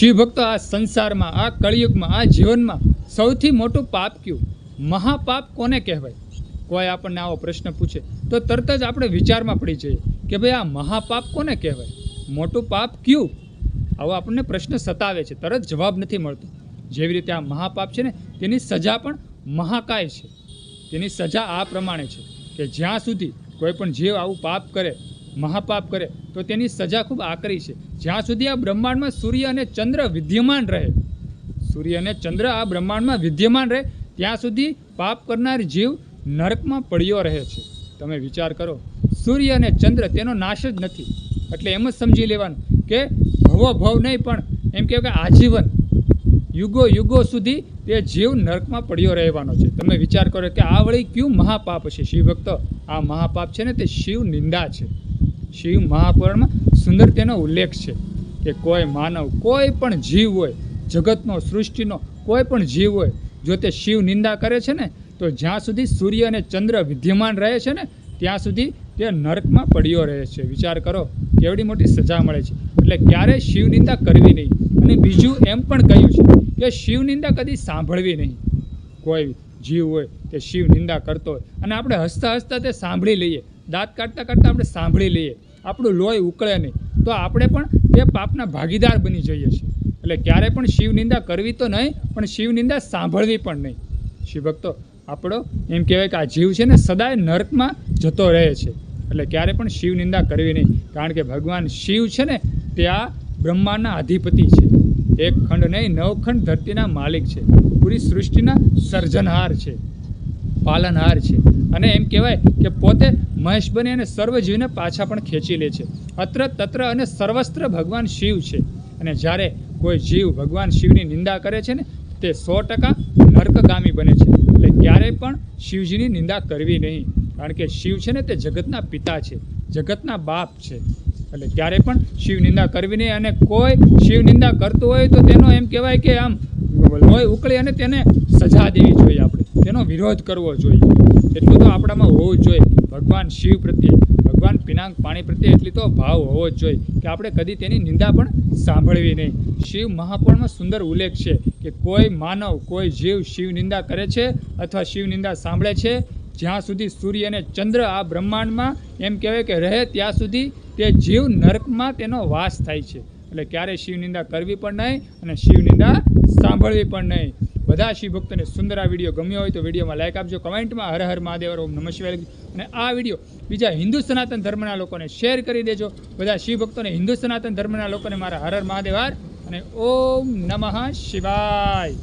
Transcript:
શિવ ભક્તો આ સંસારમાં, આ કળિયુગમાં, આ જીવનમાં સૌથી મોટું પાપ કયું? મહાપાપ કોને કહેવાય? કોઈ આપણને આવો પ્રશ્ન પૂછે, તો તરત જ આપણે વિચારમાં પડી જઈએ કે ભાઈ આ મહાપાપ કોને કહેવાય? મોટું પાપ કયું? આવો આપણને પ્રશ્ન સતાવે છે, તરત જવાબ નથી મળતો. જેવી રીતે આ મહાપાપ છે ને, તેની સજા પણ મહાકાય છે. તેની સજા આ પ્રમાણે છે કે જ્યાં સુધી કોઈ પણ જીવ આવું પાપ કરે મહાપાપ કરે, તો તેની સજા ખૂબ આકરી છે. જ્યાં સુધી આ બ્રહ્માંડમાં સૂર્ય અને ચંદ્ર વિદ્યમાન રહે, સૂર્ય અને ચંદ્ર આ બ્રહ્માંડમાં વિદ્યમાન રહે, ત્યાં સુધી પાપ કરનાર જીવ નરકમાં પડ્યો રહે છે. તમે વિચાર કરો, સૂર્ય અને ચંદ્ર તેનો નાશ જ નથી. એટલે એમ જ સમજી લેવાનું કે ભવો ભવ નહીં, પણ એમ કહેવાય કે આજીવન, યુગો યુગો સુધી તે જીવ નરકમાં પડ્યો રહેવાનો છે. તમે વિચાર કરો કે આ વળી કયું મહાપાપ છે? શિવ ભક્તો આ મહાપાપ છે ને તે શિવ નિંદા છે. શિવ મહાપુરાણમાં સુંદર તેનો ઉલ્લેખ છે કે કોઈ માનવ, કોઈ પણ જીવ હોય, જગતનો, સૃષ્ટિનો કોઈ પણ જીવ હોય, જો તે શિવ નિંદા કરે છે ને, તો જ્યાં સુધી સૂર્ય અને ચંદ્ર વિદ્યમાન રહે છે ને, ત્યાં સુધી તે નરકમાં પડ્યો રહે છે. વિચાર કરો, કેવડી મોટી સજા મળે છે. એટલે ક્યારેય શિવ નિંદા કરવી નહીં? અને બીજું એમ પણ કહ્યું છે કે શિવ નિંદા કદી સાંભળવી નહીં. કોઈ જીવ હોય, તે શિવ નિંદા કરતો હોય, અને આપણે હસતા હસતા તે સાંભળી લઈએ. દાંત કાઢતા કાઢતા આપણે સાંભળી લઈએ. આપણું લોહી ઉકળે નહીં. તો આપણે પણ તે પાપના ભાગીદાર બની જઈએ છીએ. એટલે ક્યારે પણ શિવ નિંદા કરવી તો નહીં, પણ શિવ નિંદા સાંભળવી પણ નહીં. શિવ ભક્તો, આપણો એમ કહેવાય કે આ જીવ છે ને સદાય નર્કમાં જતો રહે છે. એટલે ક્યારે પણ શિવ નિંદા કરવી નહીં. કારણ કે ભગવાન શિવ છે ને, તે આ બ્રહ્માના અધિપતિ છે. એક ખંડ નહીં, નવ ખંડ ધરતીના માલિક છે. પૂરી સૃષ્ટિના સર્જનહાર છે. પાલનહાર છે. અને એમ કહેવાય કે પોતે મહેશ બની અને સર્વજીવને પાછા પણ ખેંચી લે છે. અત્ર તત્ર અને સર્વસ્ત્ર ભગવાન શિવ છે. અને જ્યારે કોઈ જીવ ભગવાન શિવની નિંદા કરે છે ને, તે સો ટકા નર્કગામી બને છે. એટલે ક્યારેય પણ શિવજીની નિંદા કરવી નહીં. કારણ કે શિવ છે ને, તે જગતના પિતા છે. જગતના બાપ છે. એટલે ક્યારે પણ શિવ નિંદા કરવી નહીં અને કોઈ શિવ નિંદા કરતું હોય તો તેનો એમ કહેવાય કે આમ લોહી ઉકળી અને તેને સજા દેવી જોઈએ આપણે. તેનો વિરોધ કરવો જોઈએ. એટલું તો આપણામાં હોવું જોઈએ. ભગવાન શિવ પ્રત્યે, ભગવાન પિનાંગ પાણી પ્રત્યે એટલી તો ભાવ હોવો જ જોઈએ કે આપણે કદી તેની નિંદા પણ સાંભળવી નહીં. શિવ મહાપુરાણમાં સુંદર ઉલ્લેખ છે કે કોઈ માનવ, કોઈ જીવ શિવ નિંદા કરે છે અથવા શિવ નિંદા સાંભળે છે, જ્યાં સુધી સૂર્ય અને ચંદ્ર આ બ્રહ્માંડમાં એમ કહેવાય કે રહે ત્યાં સુધી તે જીવ નરકમાં તેનો વાસ થાય છે. એટલે ક્યારેય શિવ નિંદા કરવી પણ નહીં અને શિવ નિંદા સાંભળવી પણ નહીં. બધા શિવ ભક્તોને સુંદર આ વીડિયો ગમ્યો હોય તો વિડીયોમાં લાઈક આપજો, કમેન્ટમાં હર હર મહાદેવ ઓમ નમઃ શિવાય અને આ વીડિયો બીજા હિન્દુ સનાતન ધર્મના લોકોને શેર કરી દેજો. બધા શિવ ભક્તોને હિન્દુ સનાતન ધર્મના લોકોને મારા હર હર મહાદેવ અને ઓમ નમઃ શિવાય.